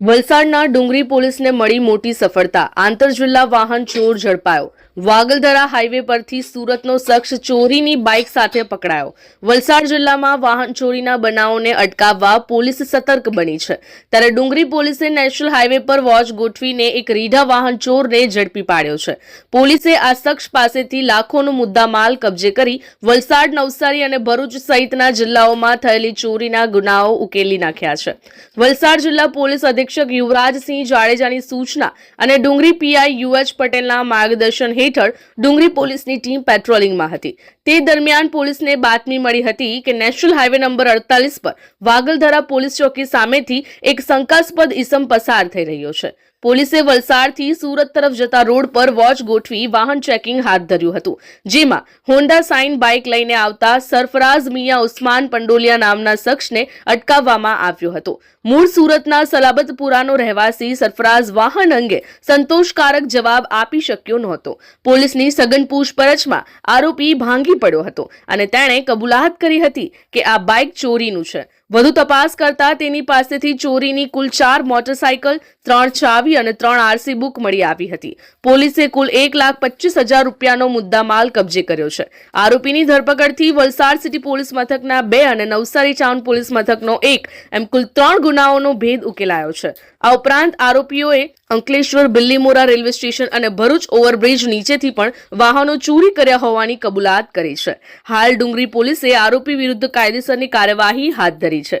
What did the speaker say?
વલસાડના ડુંગરી પોલીસને મળી મોટી સફળતા. આંતરજિલ્લા વાહન ચોર ઝડપાયો. વાગલધરા હાઈવે પરથી સુરતનો શખ્સ ચોરીની બાઇક સાથે પકડાયો. વલસાડ જિલ્લામાં વાહન ચોરીના બનાવોને અટકાવવા પોલીસ સતર્ક બની છે. ત્યારે ડુંગરી પોલીસે નેશનલ હાઈવે પર વોચ ગોઠવીને એક રીઢા વાહન ચોરને ઝડપી પાડ્યો છે. પોલીસે આ શખ્સ પાસેથી લાખોનો મુદ્દામાલ કબજે કરી વલસાડ નવસારી અને ભરૂચ સહિતના જિલ્લાઓમાં થયેલી ચોરીના ગુનાઓ ઉકેલી નાખ્યા છે. વલસાડ જિલ્લા પોલીસ અધિક્ષક યુવરાજસિંહ જાડેજાની સૂચના અને ડુંગરી પીઆઈ યુએચ પટેલના માર્ગદર્શન હેઠળ ડુંગરી પોલીસની ટીમ પેટ્રોલિંગમાં હતી. તે દરમિયાન પોલીસને બાતમી મળી હતી કે નેશનલ હાઈવે નંબર અડતાલીસ પર વાગલધરા પોલીસ ચોકી સામેથી એક શંકાસ્પદ ઇસમ પસાર થઈ રહ્યો છે. પોલીસે વલસાડથી સુરત તરફ જતા રોડ પર વોચ ગોઠવી વાહન ચેકિંગ હાથ ધર્યું હતું. જેમાં હોન્ડા સાઇન બાઇક લઈને આવતા સરફરાઝ મિયા ઉસ્માન પંડોલિયા નામના શખ્સને અટકાવવામાં આવ્યો હતો. મૂળ સુરતના સલાબતપુરાનો રહેવાસી સરફરાઝ વાહન અંગે સંતોષકારક જવાબ આપી શક્યો નહોતો. પોલીસની સઘન પૂછપરછમાં આરોપી ભાંગી પડ્યો હતો અને તેણે કબૂલાત કરી હતી કે આ બાઇક ચોરીનું છે. વધુ તપાસ કરતા તેની પાસેથી ચોરીની કુલ ચાર મોટરસાયકલ ત્રણ ચાવી અને ત્રણ આરસી બુક મળી આવી હતી. પોલીસે કુલ એક લાખ પચીસ હજાર રૂપિયાનો મુદ્દામાલ કબજે કર્યો છે. આરોપીની ધરપકડથી વલસાડ સિટી પોલીસ મથકના બે અને નવસારી ટાઉન પોલીસ મથકનો એક એમ કુલ ત્રણ ગુનાઓનો ભેદ ઉકેલાયો છે. આ ઉપરાંત આરોપીઓએ અંકલેશ્વર, બિલ્લીમોરા રેલવે સ્ટેશન અને ભરૂચ ઓવરબ્રિજ નીચેથી પણ વાહનો ચોરી કર્યા હોવાની કબૂલાત કરી છે. હાલ ડુંગરી પોલીસે આરોપી વિરુદ્ધ કાયદેસરની કાર્યવાહી હાથ ધરી છે.